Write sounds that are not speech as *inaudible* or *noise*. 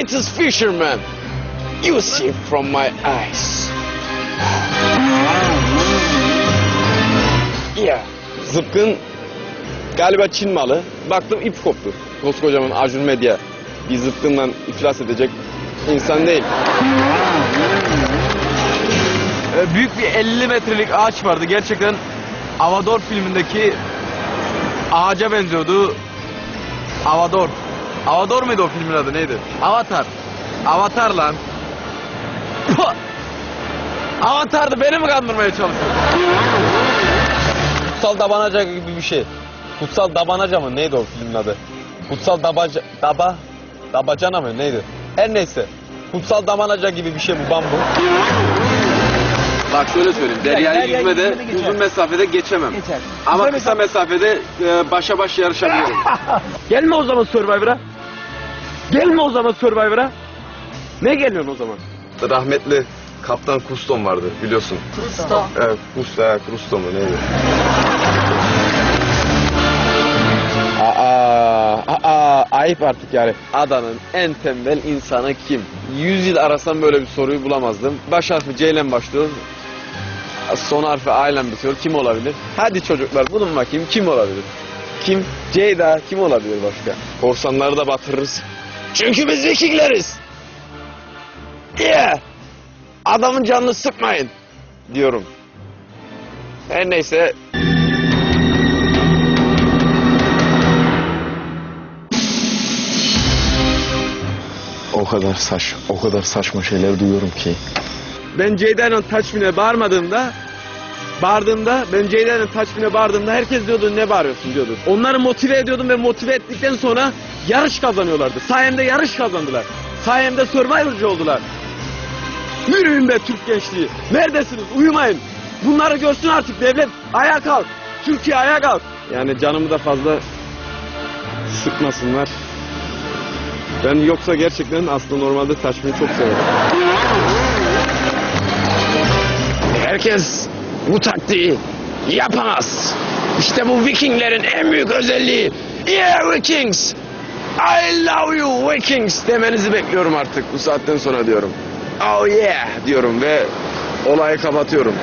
greatest fisherman you see from my eyes. Yeah. Zıpkın galiba Çin malı. Baktım ip koptu. Koskocaman Acun Medya bir zıpkından iflas edecek insan değil. Ee, büyük bir 50 metrelik ağaç vardı. Gerçekten Avador filmindeki ağaca benziyordu. Avador. Avador muydu o filmin adı neydi? Avatar. Avatar lan. Puh! Avatar'dı beni mi kandırmaya çalışıyorsun? Kutsal Dabanaca gibi bir şey. Kutsal Dabanaca mı neydi o filmin adı? Kutsal Dabaca... Daba... Dabacana mı neydi? Her neyse. Kutsal Dabanaca gibi bir şey bu bambu. Bak şöyle söyleyeyim. Derya'yı Derya'yı yüzmede yüzmede geçer. uzun mesafede geçemem. Geçer. Ama Kısa kısa mesafede e, başa baş yarışabilirim. *laughs* Gelme o zaman Survivor'a. Gelme o zaman Survivor'a. Ne gelmiyorsun o zaman? Rahmetli Kaptan Kuston vardı biliyorsun. Kusto. Evet, Kusto, evet, Kusto mu neydi? Aa, aa, ayıp artık yani. Adanın en tembel insanı kim? Yüz yıl arasam böyle bir soruyu bulamazdım. Baş harfi C ile başlıyor. Son harfi A ile bitiyor. Kim olabilir? Hadi çocuklar bulun bakayım kim olabilir? Kim? Ceyda kim olabilir başka? Korsanları da batırırız. Çünkü biz Vikingleriz. Yeah. Adamın canını sıkmayın diyorum. Her neyse O kadar saç, o kadar saçma şeyler duyuyorum ki. Ben Ceyda'yla Taçmin'e bağırmadığımda bağırdığımda ben Ceyda'yla Taçmin'e bağırdığımda herkes diyordu ne bağırıyorsun diyordu. Onları motive ediyordum ve motive ettikten sonra yarış kazanıyorlardı. Sayemde yarış kazandılar. Sayemde Survivor'cı oldular. Yürüyün be Türk gençliği. Neredesiniz? Uyumayın. Bunları görsün artık devlet. Ayağa kalk. Türkiye ayağa kalk. Yani canımı da fazla sıkmasınlar. Ben yoksa gerçekten aslında normalde Taçmin'i çok severim. Herkes bu taktiği yapamaz. İşte bu Vikinglerin en büyük özelliği. Yeah Vikings! I love you Vikings demenizi bekliyorum artık bu saatten sonra diyorum. Oh yeah diyorum ve olayı kapatıyorum.